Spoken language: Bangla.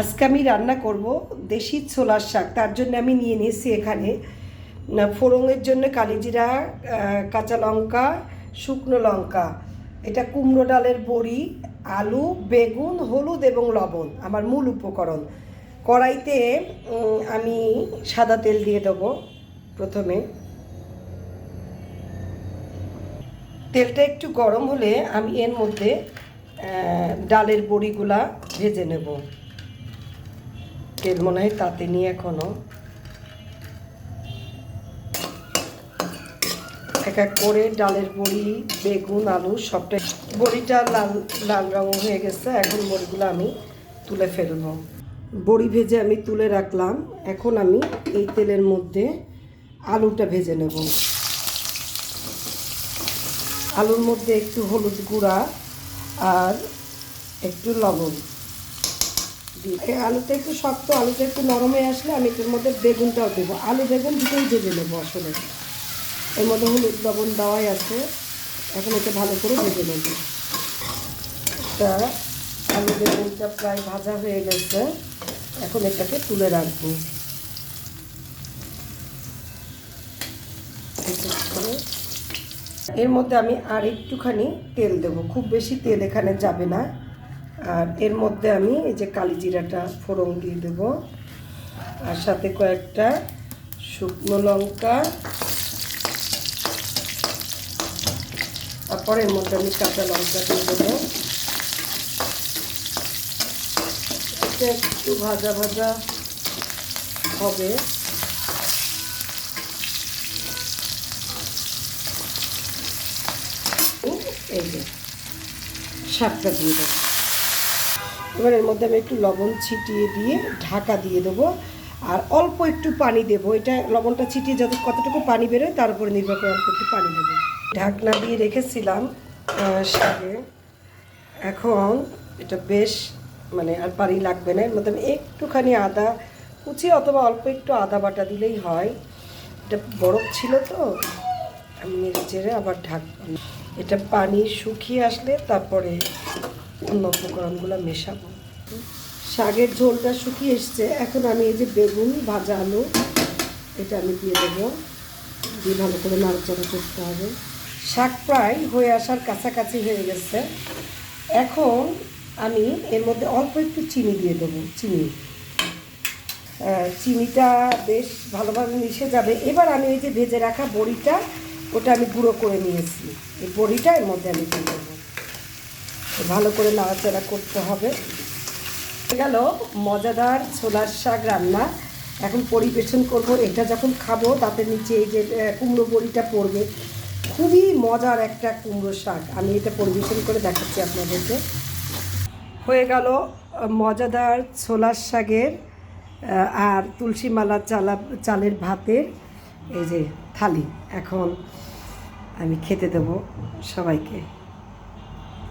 আজকে আমি রান্না করব দেশি ছোলার শাক। তার জন্য আমি নিয়ে নিয়েছি এখানে না, ফোড়নের জন্য কালিজিরা কাঁচা লঙ্কা শুকনো লঙ্কা। এটা কুমড়ো ডালের বড়ি আলু বেগুন হলুদ এবং লবণ আমার মূল উপকরণ। কড়াইতে আমি সাদা তেল দিয়ে দেবো প্রথমে। তেলটা একটু গরম হলে আমি এর মধ্যে ডালের বড়িগুলা ভেজে নেব। তেল মনে হয় তাতে নিয়ে এখনও। এক এক করে ডালের বড়ি, বেগুন, আলু সবটা বড়িটা লাল লাল রঙ হয়ে গেছে, এখন বড়িগুলো আমি তুলে ফেলব। বড়ি ভেজে আমি তুলে রাখলাম, এখন আমি এই তেলের মধ্যে আলুটা ভেজে নেব। আলুর মধ্যে একটু হলুদ গুঁড়া আর একটু লবণ। দিই আলুটা একটু শক্ত, আলুটা একটু নরম হয়ে আসলে আমি এটার মধ্যে বেগুনটাও দেবো। আলু বেগুন দুটোই ভেজে নেব আসলে। এর মধ্যে হলুদ, লবণ দেওয়াই আছে। এখন এটা ভালো করে ভেজে নেব। তা আলু বেগুনটা প্রায় ভাজা হয়ে গেছে। এখন এটাকে তুলে রাখব। এর মধ্যে আমি আর একটুখানি তেল দেব। খুব বেশি তেল এখানে যাবে না। আর এর মধ্যে আমি এই যে কালি জিরাটা ফোড়ন দিয়ে দেব। আর সাথে কয়েকটা শুকনো লঙ্কা। তারপর এর মধ্যে আমি কাঁচা লঙ্কা দিয়ে দেবো। এটা একটু ভাজা ভাজা হবে। এই যে শাকটা দিয়ে দেবো। এবার এর মধ্যে আমি একটু লবণ ছিটিয়ে দিয়ে ঢাকা দিয়ে দেবো। আর অল্প একটু পানি দেবো। এটা লবণটা ছিটিয়ে যত কতটুকু পানি বেরোয় তার উপরে নির্ভর করে অল্প একটু পানি দেবো। ঢাকনা দিয়ে রেখেছিলাম শাকে। এখন এটা বেশ মানে আর পানি লাগবে না। এর মধ্যে আমি একটুখানি আদা কুচি অথবা অল্প একটু আদা বাটা দিলেই হয়। এটা বরফ ছিল তো, আমি নেড়ে আবার ঢাক এটা পানি শুকিয়ে আসলে তারপরে অন্য উপকরণগুলো মেশাবো। শাকের ঝোলটা শুকিয়ে এসছে। এখন আমি এই যে বেগুন, ভাজা আলু, এটা আমি দিয়ে দেবো। দিয়ে ভালো করে নাড়াচাড়া করতে হবে। শাক প্রায় হয়ে আসার কাছাকাছি হয়ে গেছে। এখন আমি এর মধ্যে অল্প একটু চিনি দিয়ে দেবো, চিনি। চিনিটা বেশ ভালোভাবে মিশে যাবে। এবার আমি এই যে ভেজে রাখা বড়িটা, ওটা আমি গুঁড়ো করে নিয়েছি। এই বড়িটা এর মধ্যে আমি দিয়ে দেবো। ভালো করে নাড়াচাড়া করতে হবে। গেল মজাদার ছোলার শাক রান্না। এখন পরিবেশন করব, এটা যখন খাব তাতে নিচে এই যে কুমড়ো বড়িটা পড়বে। খুবই মজার একটা কুমড়ো শাক। আমি এটা পরিবেশন করে দেখাচ্ছি আপনাদেরকে। হয়ে গেল মজাদার ছোলার শাকের আর তুলসী মালা চালা, চালের ভাতের এই যে থালি। এখন আমি খেতে দেবো সবাইকে।